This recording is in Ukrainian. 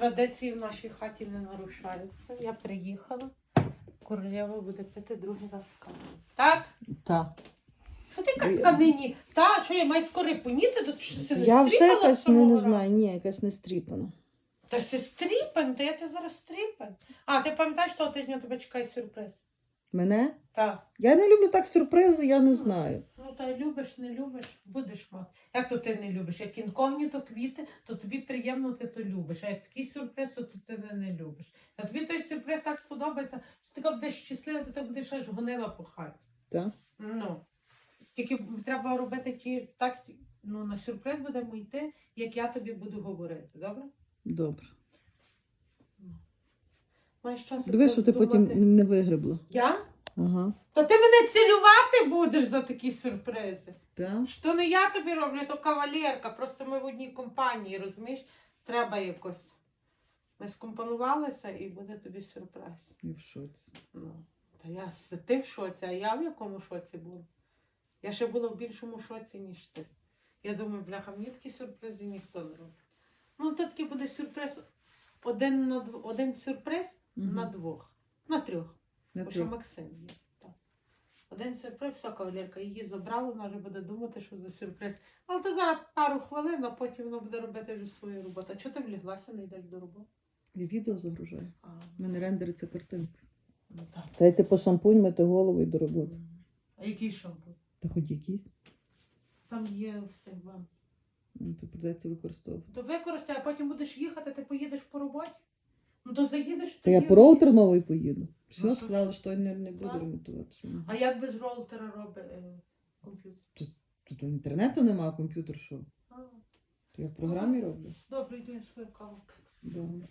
Традиції в нашій хаті не нарушаються. Я приїхала. Королева буде пити другий раз каву. Так? Так. Що ти казка нині? Та, що я маю тако репоніти, то що ти не Я вже стріпала з якась не, самого не ранку? знаю, ні, якась не стріпана. Та це стріпань, та я тебе зараз стріпань. А, ти пам'ятаєш, того тижня тебе чекає сюрприз? Мене? Так. Я не люблю так сюрпризи, я не знаю. Ну та любиш, не любиш, будеш мати. Як то ти не любиш? Як інкогніто квіти, то тобі приємно, ти то любиш. А як такий сюрприз, то ти не, не любиш. А тобі той сюрприз так сподобається, що ти будеш щаслива, то ти будеш аж гонила по хаті. Так? Ну. Тільки треба робити ті так, ну на сюрприз будемо йти, як я тобі буду говорити, добре? Добре. Маєш час. Дивись, що ти потім не вигребла. Я? Ага. Та ти мене цілювати будеш за такі сюрпризи. Так? Що не я тобі роблю, то кавалерка. Просто ми в одній компанії, розумієш? Треба якось. Ми скомпонувалися і буде тобі сюрприз. Я в шоці. Ну, та я ти в шоці, а я в якому шоці була? Я ще була в більшому шоці, ніж ти. Я думаю, бляха, мені такі сюрпризи ніхто не робить. Ну, то такий буде сюрприз. Один, на дв... один сюрприз Мгм. на двох, на трьох. На Бо що. Максим є. Так. Один сюрприз, все, кавалерка, її забрали, вона вже буде думати, що за сюрприз. Але то зараз пару хвилин, а потім вона буде робити вже свою роботу. А чого ти вляглася, не йдеш до роботи? Я відео загружаю. А, У мене рендериться картинка. ну так. Дайте по шампунь, мити голову і до роботи. А який шампунь? Та хоч якісь. Там є в вам. Ну, То придеться використовувати. То використай, а потім будеш їхати, ти поїдеш по роботі. Ну то заїдеш То я по роутер новий поїду. Все, Ну, то- сказали, що не, не буду Так. ремонтувати. А як без роутера робить е, комп'ютер? Тут інтернету немає, комп'ютер що? А, То я в програмі роблю. добре, йду я свою каву. Добре.